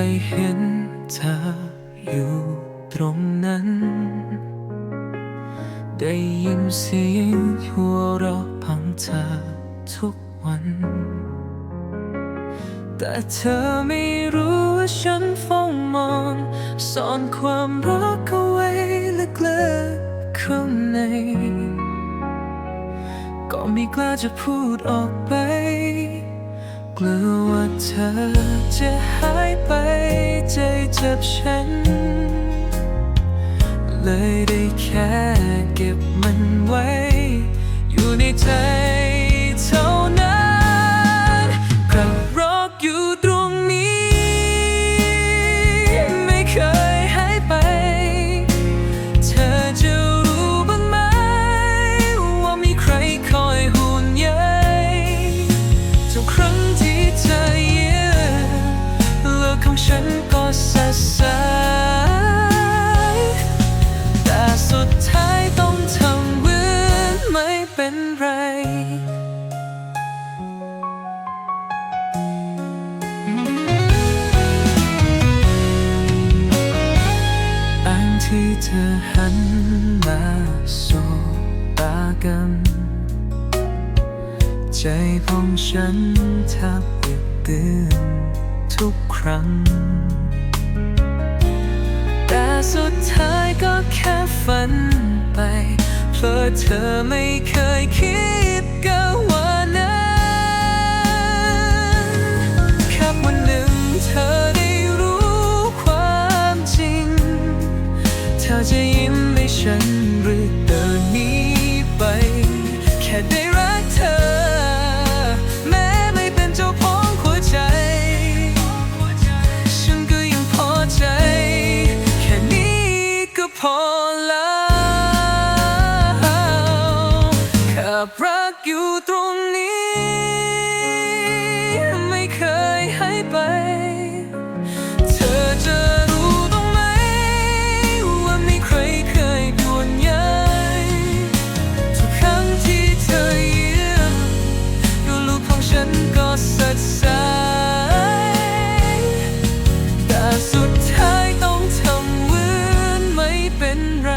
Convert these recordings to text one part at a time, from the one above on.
ได้เห็นเธออยู่ตรงนั้น ได้ยินเสียงหัวเราะของเธอทุกวัน แต่เธอไม่รู้ว่าฉันเฝ้ามองซ่อนความรักเอาไว้ลึกๆข้างใน ก็ไม่กล้าจะพูดออกไป กลัวว่าเธอจะหายไปใจเจ็บฉัน เลยได้แค่เก็บมันไว้ อยู่ในใจ เธอหันมาสบตากัน ใจของฉันแทบหยุดเตือนทุกครั้ง แต่สุดท้ายก็แค่ฝันไปเพราะเธอไม่เคย อยู่ตรงนี้ ไม่เคยหายไป เธอจะรู้บ้างไหม ว่าไมีใครเคยด่วนใยทุกครั้งที่เธอเยี่ยมดูลูกของฉันก็สดใสแต่สุดท้ายต้องทำเหมือนไม่เป็นไร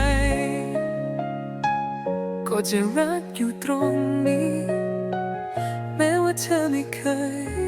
ก็จะรักอยู่ตรงนี้ เธอไม่เคย